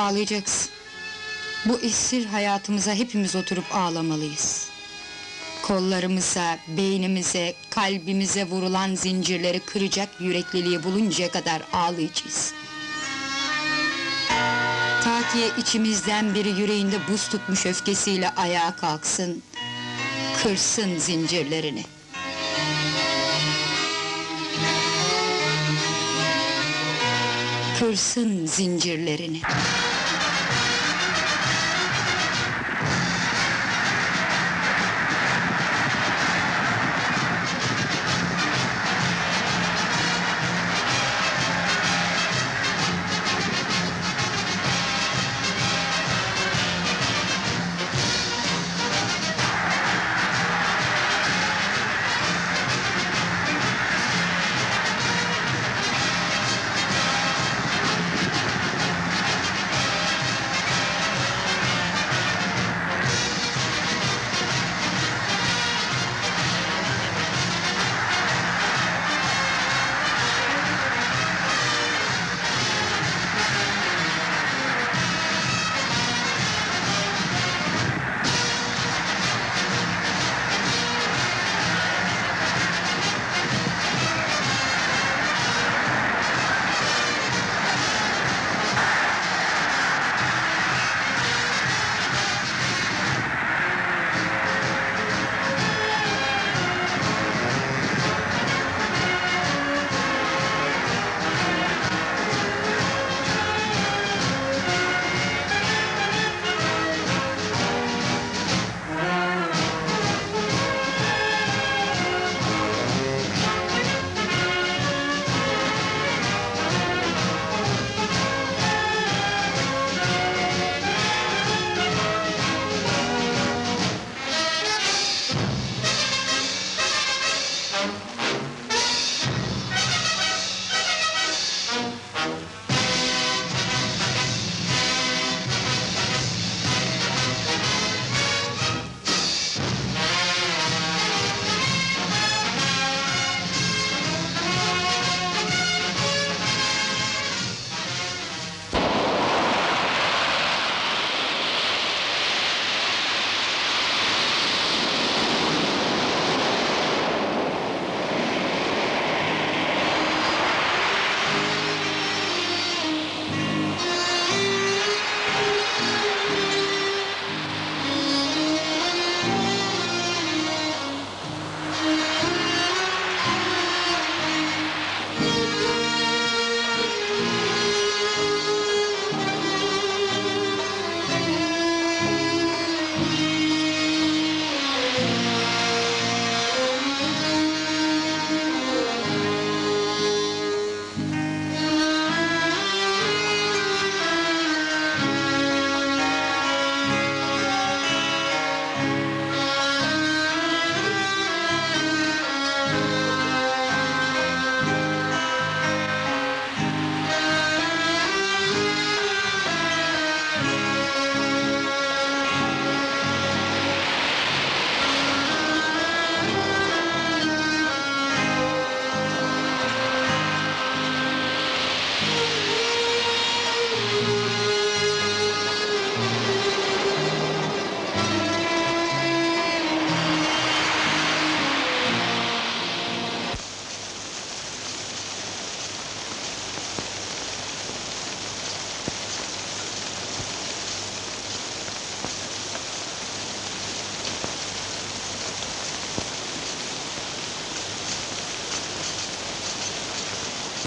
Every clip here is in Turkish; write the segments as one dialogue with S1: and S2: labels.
S1: Ağlayacaksın. Bu esir hayatımıza hepimiz oturup ağlamalıyız. Kollarımıza, beynimize, kalbimize vurulan zincirleri kıracak yürekliliği buluncaya kadar ağlayacağız. Ta ki içimizden biri yüreğinde buz tutmuş öfkesiyle ayağa kalksın, kırsın zincirlerini. Kırsın zincirlerini.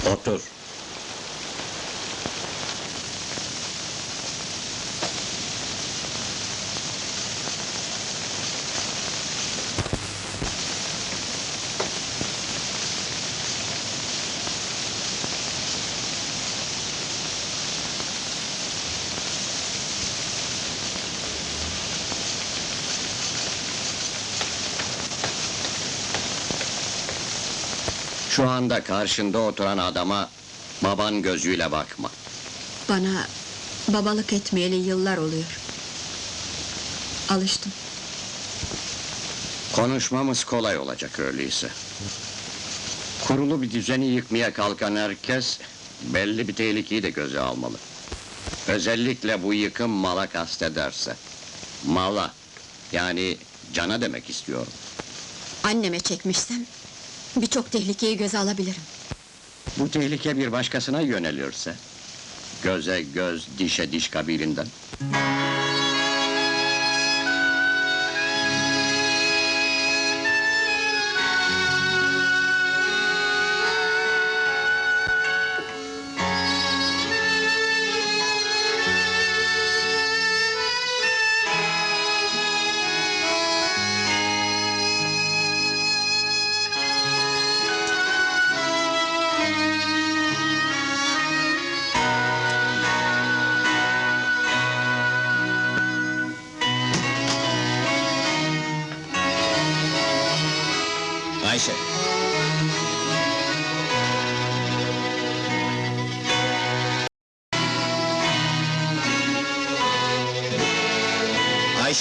S2: Otur. Şu anda karşında oturan adama baban gözüyle bakma.
S3: Bana babalık etmeyeli yıllar oluyor. Alıştım.
S2: Konuşmamız kolay olacak öyleyse. Kurulu bir düzeni yıkmaya kalkan herkes belli bir tehlikeyi de göze almalı. Özellikle bu yıkım mala kastederse. Mala, yani cana demek istiyorum.
S3: Anneme çekmişsem... ...birçok tehlikeyi göze alabilirim.
S2: Bu tehlike bir başkasına yönelirse... ...göze göz, dişe diş kabilinden.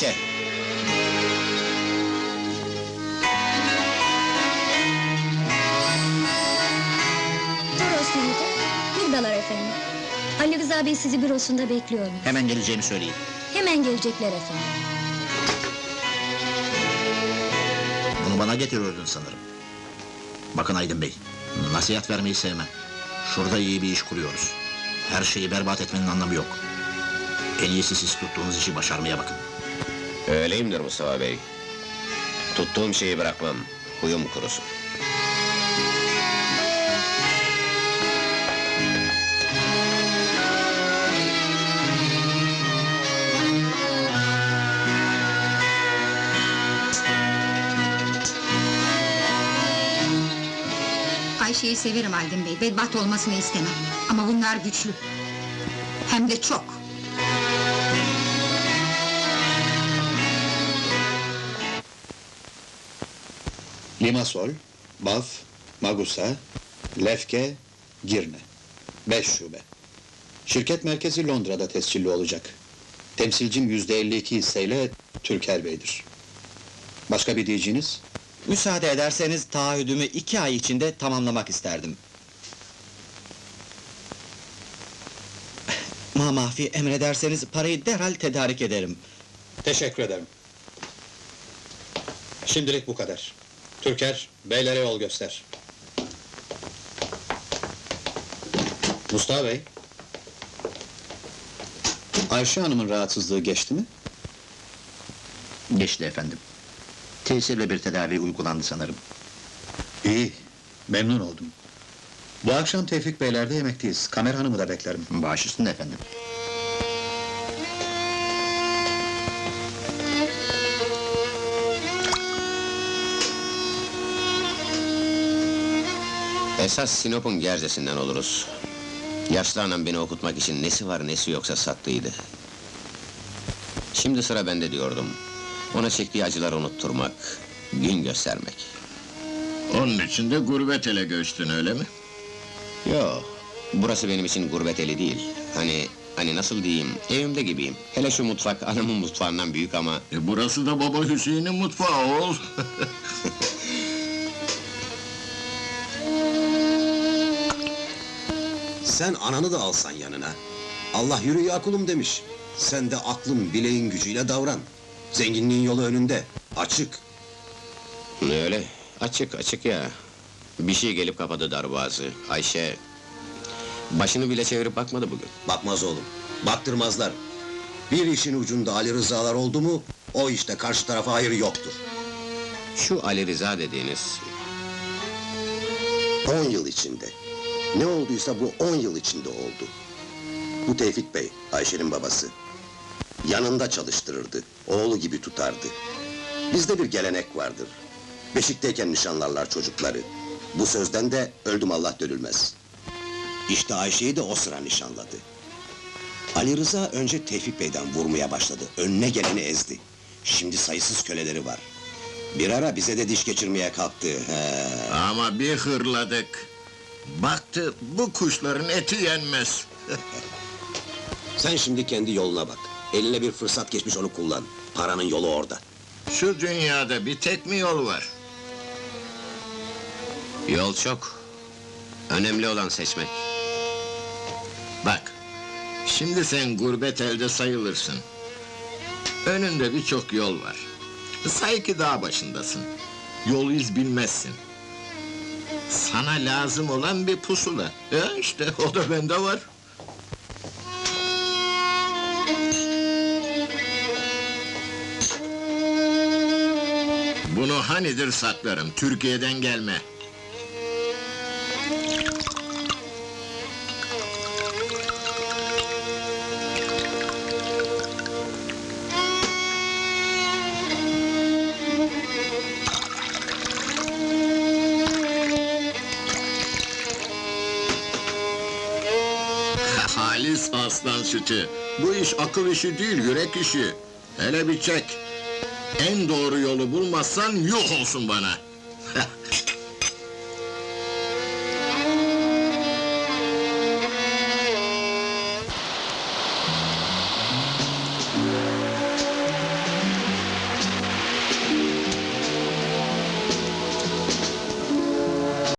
S4: Ayşe.
S5: Toros neydi? Buradalar efendim. Ali Rıza Bey sizi bürosunda bekliyormuş.
S4: Hemen geleceğimi söyleyin.
S5: Hemen gelecekler efendim.
S4: Bunu bana getiriyordun sanırım. Bakın Aydın Bey, nasihat vermeyi sevmem. Şurada iyi bir iş kuruyoruz. Her şeyi berbat etmenin anlamı yok. En iyisi siz tuttuğunuz işi başarmaya bakın.
S6: Öyleyimdir Mustafa Bey. Tuttuğum şeyi bırakmam, huyum kurusun.
S1: Ayşe'yi severim Aydın Bey, bedbaht olmasını istemem. Ama bunlar güçlü. Hem de çok.
S7: Limasol, Baf, Magusa, Lefke, Girne. Beş şube. Şirket merkezi Londra'da tescilli olacak. Temsilcim yüzde 52 hisseyle Türker Bey'dir. Başka bir diyeceğiniz?
S8: Müsaade ederseniz taahhüdümü iki ay içinde tamamlamak isterdim. Ma mahfi emrederseniz parayı derhal tedarik ederim.
S7: Teşekkür ederim. Şimdilik bu kadar. Türker, beylere yol göster. Mustafa Bey. Ayşe Hanım'ın rahatsızlığı geçti mi?
S4: Geçti efendim. Tesirli bir tedavi uygulandı sanırım.
S7: İyi, memnun oldum. Bu akşam Tevfik Beyler'de yemekteyiz. Kamer Hanım'ı da beklerim.
S4: Baş üstünde efendim.
S6: Esas Sinop'un gerzesinden oluruz. Yaşlı anam beni okutmak için nesi var nesi yoksa sattıydı. Şimdi sıra bende diyordum. Ona çektiği acıları unutturmak, gün göstermek.
S9: Onun için de gurbet ele göçtün öyle mi?
S6: Yok, burası benim için gurbet eli değil. Hani, hani nasıl diyeyim, evimde gibiyim. Hele şu mutfak anamın mutfağından büyük ama...
S9: E burası da baba Hüseyin'in mutfağı oğul.
S10: Sen ananı da alsan yanına. Allah yürü ya kulum demiş. Sen de aklın bileğin gücüyle davran. Zenginliğin yolu önünde. Açık.
S6: Öyle, açık açık ya. Bir şey gelip kapadı darboğazı. Ayşe... Başını bile çevirip bakmadı bugün.
S10: Bakmaz oğlum. Baktırmazlar. Bir işin ucunda Ali Rızalar oldu mu... ...o işte karşı tarafa hayır yoktur.
S6: Şu Ali Rıza dediğiniz...
S10: On yıl içinde. Ne olduysa bu on yıl içinde oldu. Bu Tevfik Bey, Ayşe'nin babası. Yanında çalıştırırdı, oğlu gibi tutardı. Bizde bir gelenek vardır. Beşikteyken nişanlarlar çocukları. Bu sözden de öldüm Allah dönülmez. İşte Ayşe'yi de o sıra nişanladı. Ali Rıza önce Tevfik Bey'den vurmaya başladı. Önüne geleni ezdi. Şimdi sayısız köleleri var. Bir ara bize de diş geçirmeye kalktı. He.
S9: Ama bir hırladık. Baktı bu kuşların eti yenmez.
S10: Sen şimdi kendi yoluna bak. Eline bir fırsat geçmiş onu kullan. Paranın yolu orada.
S9: Şu dünyada bir tek mi yol var?
S6: Yol çok. Önemli olan seçmek.
S9: Bak, Şimdi sen gurbet elde sayılırsın. Önünde birçok yol var. Say ki dağ başındasın. Yol iz bilmezsin. Sana lazım olan bir pusula. Ya işte o da bende var. Bunu hanidir saklarım, Türkiye'den gelme. Aslan sütü. Bu iş akıl işi değil, yürek işi. Hele bir çek. En doğru yolu bulmazsan yuh olsun bana.